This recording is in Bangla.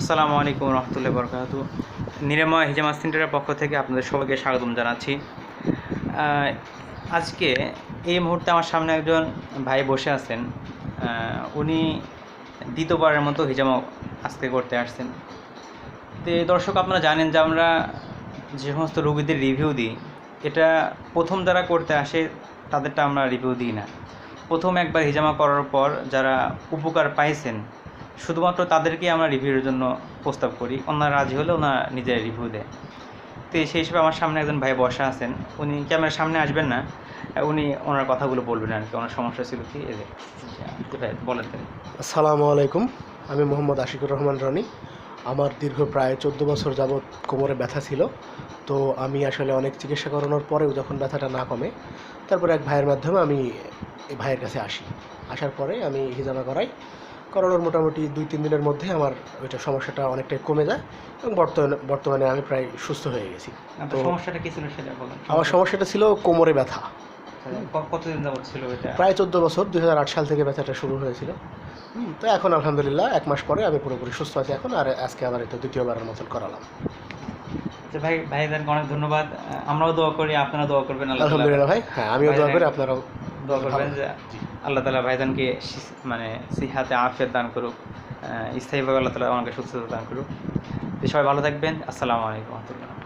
আসসালামু আলাইকুম রহমতুল্লাহ বরকাত। নিরাময় হিজামা সেন্টারের পক্ষ থেকে আপনাদের সবাইকে স্বাগতম জানাচ্ছি। আজকে এই মুহূর্তে আমার সামনে একজন ভাই বসে আছেন। উনি দ্বিতীয়বারের মতো হিজামা আজকে করতে আসছেন। তো দর্শক আপনারা জানেন যে আমরা যে সমস্ত রোগীদের রিভিউ দিই, এটা প্রথম যারা করতে আসে তাদেরটা আমরা রিভিউ দিই না। প্রথম একবার হিজামা করার পর যারা উপকার পাইছেন শুধুমাত্র তাদেরকে আমরা রিভিউর জন্য প্রস্তাব করি। ওনারা রাজি হলে ওনারা নিজের রিভিউ দেয়। তো সেই হিসেবে আমার সামনে একজন ভাই বসা আছেন। উনি ক্যামেরার সামনে আসবেন না। উনি ওনার কথাগুলো বলবেন আর কি, ওনার সমস্যা ছিল কি? তো ভাই বলেন আসসালামু আলাইকুম। আমি মোহাম্মদ আশিকুর রহমান রনি। আমার দীর্ঘ প্রায় চোদ্দ বছর যাবৎ কোমরে ব্যথা ছিল। তো আমি আসলে অনেক চিকিৎসা করানোর পরেও যখন ব্যথাটা না কমে, তারপরে এক ভাইয়ের মাধ্যমে আমি ভাইয়ের কাছে আসি। আসার পরে আমি হিজামা করাই। করানোর মোটামুটি দুই তিন দিনের মধ্যে আমার ওইটা সমস্যাটা অনেকটাই কমে যায় এবং বর্তমানে বর্তমানে আমি প্রায় সুস্থ হয়ে গেছি। তো- সমস্যাটা কি ছিল সেটা বলেন। আমার সমস্যাটা ছিল কোমরে ব্যথা। কতদিন যাবত ছিল এটা? প্রায় চোদ্দ বছর দুই হাজার আট সাল থেকে ব্যথাটা শুরু হয়েছিল। তো এখন আলহামদুলিল্লাহ এক মাস পরে আমি পুরোপুরি সুস্থ আছি এখন আর আজকে আবার এটা দ্বিতীয়বারের মতন করালাম। আচ্ছা ভাই ভাইদেরকে অনেক ধন্যবাদ। আমরাও দোয়া করি আপনারা দোয়া করবেন আলহামদুলিল্লাহ ভাই হ্যাঁ আমিও দোয়া করি আপনারাও দোয়া করবেন যে আল্লাহ তালা ভাইজানকে মানে সিহাতে আফের দান করুক স্থায়ীভাবে আল্লাহ তালা আমাকে সুস্থতা দান করুক। সবাই ভালো থাকবেন। আসসালামু আলাইকুম রহমতুল্লাহ।